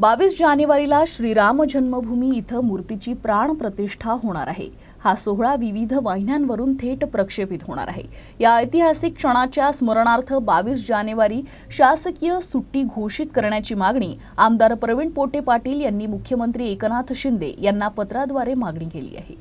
बावीस जानेवारीला श्रीराम जन्मभूमी इथं मूर्तीची प्राण प्रतिष्ठा होणार आहे. हा सोहळा विविध वाहिन्यांवरून थेट प्रक्षेपित होणार आहे. या ऐतिहासिक क्षणाच्या स्मरणार्थ बावीस जानेवारी शासकीय सुट्टी घोषित करण्याची मागणी आमदार प्रवीण पोटे पाटील यांनी मुख्यमंत्री एकनाथ शिंदे यांना पत्राद्वारे मागणी केली आहे.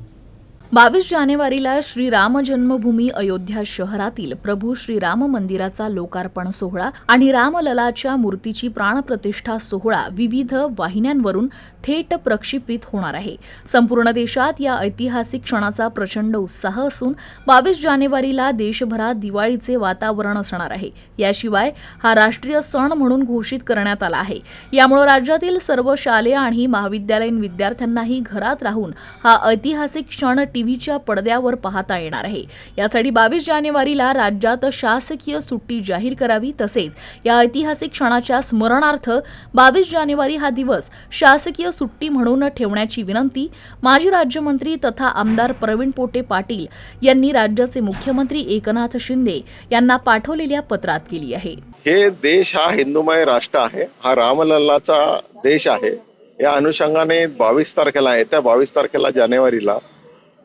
बावीस जानेवारीला श्रीराम जन्मभूमी अयोध्या शहरातील प्रभू श्रीराम मंदिराचा लोकार्पण सोहळा आणि रामललाच्या मूर्तीची प्राणप्रतिष्ठा सोहळा विविध वाहिन्यांवरून थेट प्रक्षेपित होणार आहे. संपूर्ण देशात या ऐतिहासिक क्षणाचा प्रचंड उत्साह असून बावीस जानेवारीला देशभरात दिवाळीचे वातावरण असणार आहे. याशिवाय हा राष्ट्रीय सण म्हणून घोषित करण्यात आला आहे. यामुळे राज्यातील सर्व शालेय आणि महाविद्यालयीन विद्यार्थ्यांनाही घरात राहून हा ऐतिहासिक क्षण टीव्हीच्या पडद्यावर पाहता येणार आहे. यासाठी बावीस जानेवारीला राज्यात शासकीय सुट्टी जाहीर करावी तसेच या ऐतिहासिक क्षणाच्या स्मरणार्थ बावीस जानेवारी हा दिवस शासकीय सुट्टी म्हणून ठेवण्याची विनंती माजी राज्यमंत्री तथा आमदार प्रवीण पोटे पाटील यांनी राज्याचे मुख्यमंत्री एकनाथ शिंदे यांना पाठवलेल्या पत्रात केली आहे. हे देश हा हिंदुमय राष्ट्र आहे. हा रामलल्लाचा देश आहे. या अनुषंगाने बावीस तारखेला आहे. त्या बावीस तारखेला जानेवारीला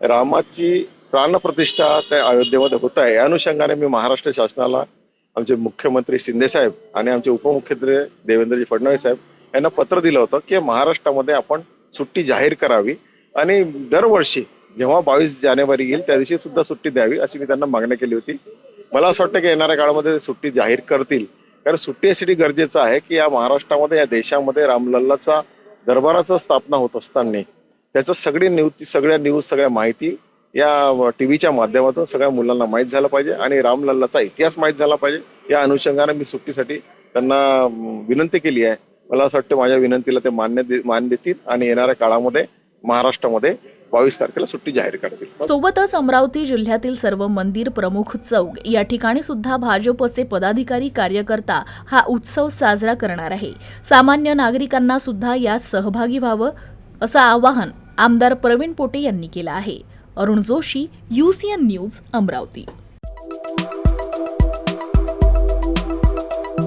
रामाची प्राणप्रतिष्ठा त्या अयोध्येमध्ये होत आहे. या अनुषंगाने मी महाराष्ट्र शासनाला आमचे मुख्यमंत्री शिंदे साहेब आणि आमचे उपमुख्यमंत्री देवेंद्रजी फडणवीस साहेब यांना पत्र दिलं होतं की महाराष्ट्रामध्ये आपण सुट्टी जाहीर करावी आणि दरवर्षी जेव्हा बावीस जानेवारी येईल त्या दिवशी सुद्धा सुट्टी द्यावी अशी मी त्यांना मागणी केली होती. मला असं वाटतं की येणाऱ्या काळामध्ये सुट्टी जाहीर करतील. कारण सुट्टी यासाठी गरजेचं आहे की या महाराष्ट्रामध्ये या देशामध्ये रामलल्लाचा दरबाराचा स्थापना होत असताना त्याचं सगळी न्यूज सगळ्या न्यूज सगळ्या माहिती या टीव्हीच्या माध्यमातून सगळ्या मुलांना माहीत झालं पाहिजे आणि रामलल्लाचा इतिहास माहीत झाला पाहिजे. या अनुषंगाने मी सुट्टीसाठी त्यांना विनंती केली आहे. मला असं वाटतं माझ्या विनंतीला ते मान्य दे- मान देतील आणि येणाऱ्या काळामध्ये महाराष्ट्रामध्ये बावीस तारखेला सुट्टी जाहीर करतील. सोबतच अमरावती जिल्ह्यातील सर्व मंदिर प्रमुख चौक या ठिकाणी सुद्धा भाजपचे पदाधिकारी कार्यकर्ता हा उत्सव साजरा करणार आहे. सामान्य नागरिकांना सुद्धा यात सहभागी व्हावं असं आवाहन आमदार प्रवीण पोटे यांनी केला आहे. Arun Joshi UCN news Amravati.